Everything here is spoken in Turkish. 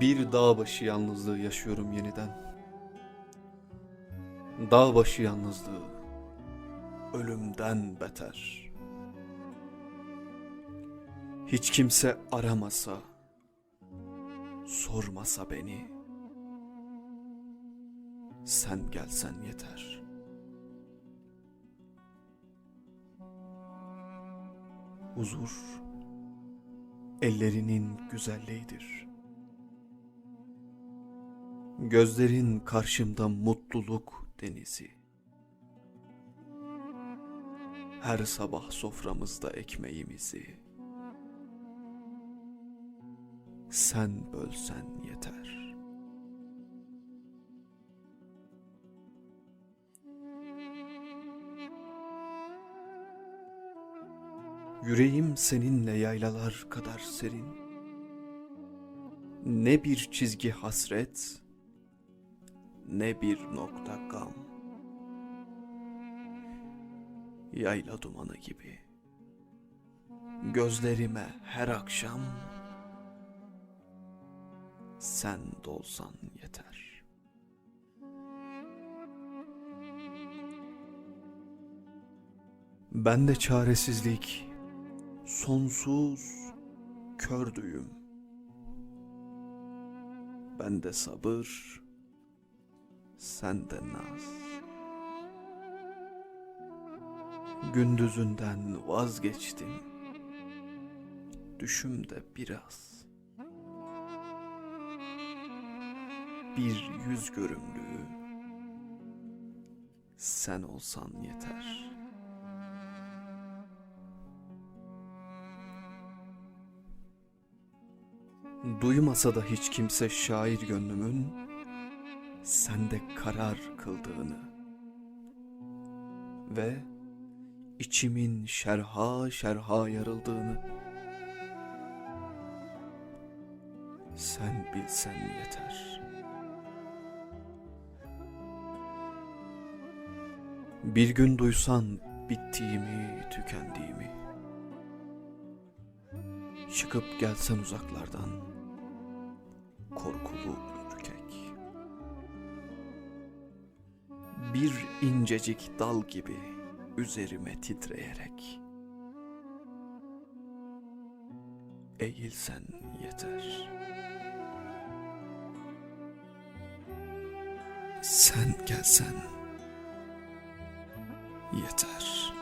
Bir dağ başı yalnızlığı yaşıyorum yeniden. Dağ başı yalnızlığı ölümden beter. Hiç kimse aramasa, sormasa beni. Sen gelsen yeter. Huzur ellerinin güzelliğidir. Gözlerin karşımda mutluluk denizi. Her sabah soframızda ekmeğimizi. Sen bölsen yeter. Yüreğim seninle yaylalar kadar serin. Ne bir çizgi hasret, ne bir nokta gam. Yayla dumanı gibi. Gözlerime her akşam sen dolsan yeter. Ben de çaresizlik, sonsuz kör düğüm. Ben de sabır, sen de naz. Gündüzünden vazgeçtim. Düşümde biraz. Bir yüz görümlüğü sen olsan yeter. Duymasa da hiç kimse şair gönlümün sende karar kıldığını ve içimin şerha şerha yarıldığını sen bilsen yeter. Bir gün duysan bittiğimi, tükendiğimi, çıkıp gelsen uzaklardan, korkulu Bir incecik dal gibi üzerime titreyerek, eğilsen yeter. Sen gelsen yeter.